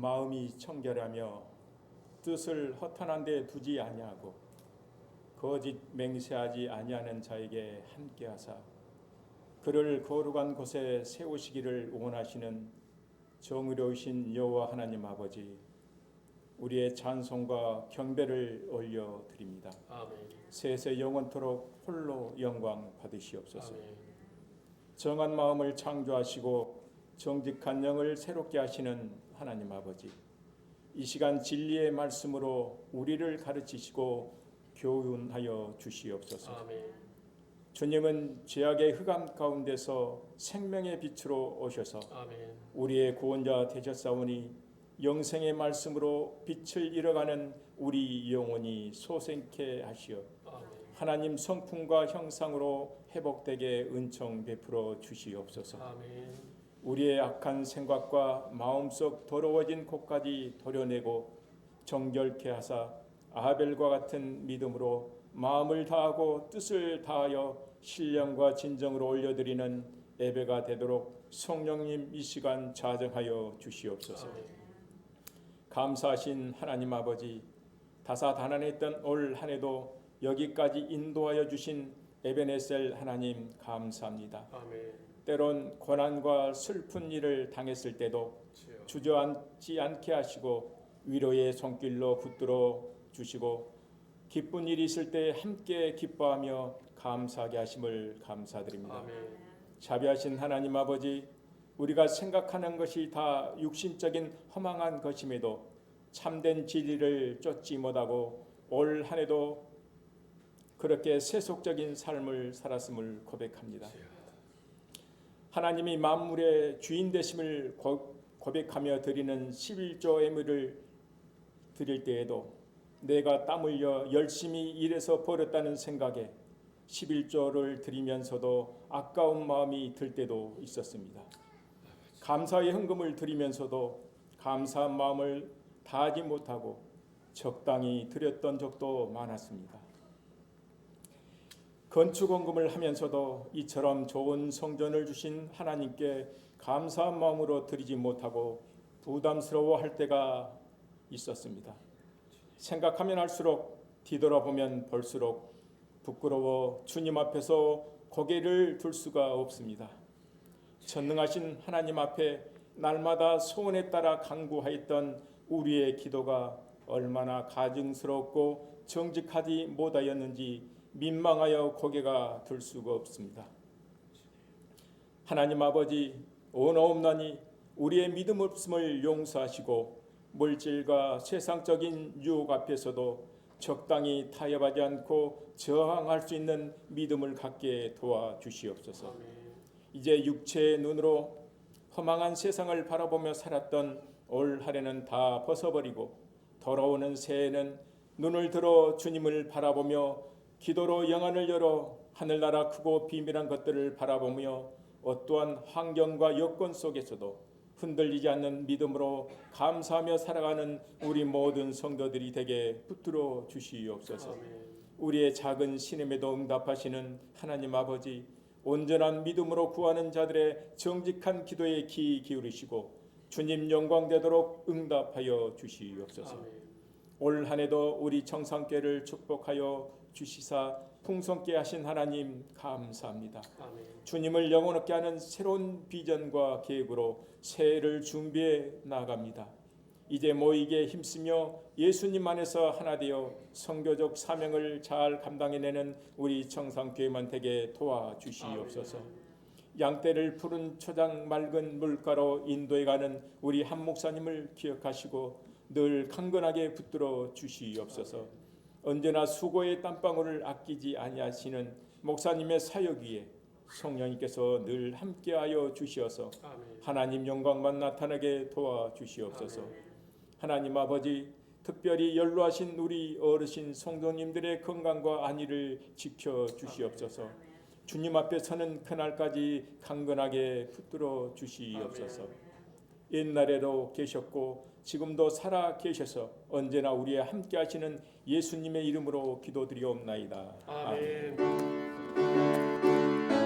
마음이 청결하며 뜻을 허탄한 데 두지 아니하고 거짓 맹세하지 아니하는 자에게 함께하사 그를 거룩한 곳에 세우시기를 원하시는 정의로우신 여호와 하나님 아버지 우리의 찬송과 경배를 올려 드립니다. 세세 영원토록 홀로 영광 받으시옵소서. 아멘. 정한 마음을 창조하시고 정직한 영을 새롭게 하시는 하나님 아버지 이 시간 진리의 말씀으로 우리를 가르치시고 교훈하여 주시옵소서. 아멘. 주님은 죄악의 흑암 가운데서 생명의 빛으로 오셔서 아멘. 우리의 구원자 되셨사오니 영생의 말씀으로 빛을 잃어가는 우리 영혼이 소생케 하시어 아멘. 하나님 성품과 형상으로 회복되게 은총 베풀어 주시옵소서. 아멘. 우리의 악한 생각과 마음속 더러워진 곳까지 도려내고 정결케 하사 아벨과 같은 믿음으로 마음을 다하고 뜻을 다하여 신령과 진정으로 올려드리는 예배가 되도록 성령님 이 시간 자정하여 주시옵소서. 감사하신 하나님 아버지 다사다난했던 올 한해도 여기까지 인도하여 주신 에베네셀 하나님 감사합니다. 아멘. 때론 고난과 슬픈 일을 당했을 때도. 주저앉지 않게 하시고 위로의 손길로 붙들어 주시고 기쁜 일이 있을 때 함께 기뻐하며 감사하게 하심을 감사드립니다. 아멘. 자비하신 하나님 아버지 우리가 생각하는 것이 다 육신적인 허망한 것임에도 참된 진리를 쫓지 못하고 올 한해도 그렇게 세속적인 삶을 살았음을 고백합니다. 하나님이 만물의 주인 되심을 고- 고백하며 드리는 11조 예물을 드릴 때에도 내가 땀 흘려 열심히 일해서 벌었다는 생각에 11조를 드리면서도 아까운 마음이 들 때도 있었습니다. 감사의 헌금을 드리면서도 감사한 마음을 다하지 못하고 적당히 드렸던 적도 많았습니다. 건축 헌금을 하면서도 이처럼 좋은 성전을 주신 하나님께 감사한 마음으로 드리지 못하고 부담스러워할 때가 있었습니다. 생각하면 할수록 뒤돌아보면 볼수록 부끄러워 주님 앞에서 고개를 들 수가 없습니다. 전능하신 하나님 앞에 날마다 소원에 따라 간구하였던 우리의 기도가 얼마나 가증스럽고 정직하지 못하였는지 민망하여 고개가 들 수가 없습니다. 하나님 아버지 언어없나니 우리의 믿음 없음을 용서하시고 물질과 세상적인 유혹 앞에서도 적당히 타협하지 않고 저항할 수 있는 믿음을 갖게 도와주시옵소서. 이제 육체의 눈으로 허망한 세상을 바라보며 살았던 올 한해는 다 벗어버리고 돌아오는 새해는 눈을 들어 주님을 바라보며 기도로 영안을 열어 하늘나라 크고 비밀한 것들을 바라보며 어떠한 환경과 여건 속에서도 흔들리지 않는 믿음으로 감사하며 살아가는 우리 모든 성도들이 되게 붙들어 주시옵소서. 우리의 작은 신임에도 응답하시는 하나님 아버지 온전한 믿음으로 구하는 자들의 정직한 기도에 귀 기울이시고 주님 영광 되도록 응답하여 주시옵소서. 아멘. 올 한해도 우리 청상교를 축복하여 주시사 풍성케 하신 하나님 감사합니다. 아멘. 주님을 영원하게 하는 새로운 비전과 계획으로 새해를 준비해 나갑니다. 이제 모이게 힘쓰며 예수님 안에서 하나 되어 성교적 사명을 잘 감당해내는 우리 청상교회만 되게 도와주시옵소서. 양떼를 푸른 초장 맑은 물가로 인도해 가는 우리 한 목사님을 기억하시고 늘 강건하게 붙들어 주시옵소서. 언제나 수고의 땀방울을 아끼지 아니하시는 목사님의 사역 위에 성령님께서 늘 함께하여 주시어서. 하나님 영광만 나타나게 도와주시옵소서. 하나님 아버지 특별히 연로하신 우리 어르신 성도님들의 건강과 안위를 지켜 주시옵소서. 주님 앞에 서는 그날까지 강건하게 붙들어 주시옵소서. 옛날에도 계셨고 지금도 살아 계셔서 언제나 우리와 함께 하시는 예수님의 이름으로 기도드리옵나이다. 아멘. 아멘.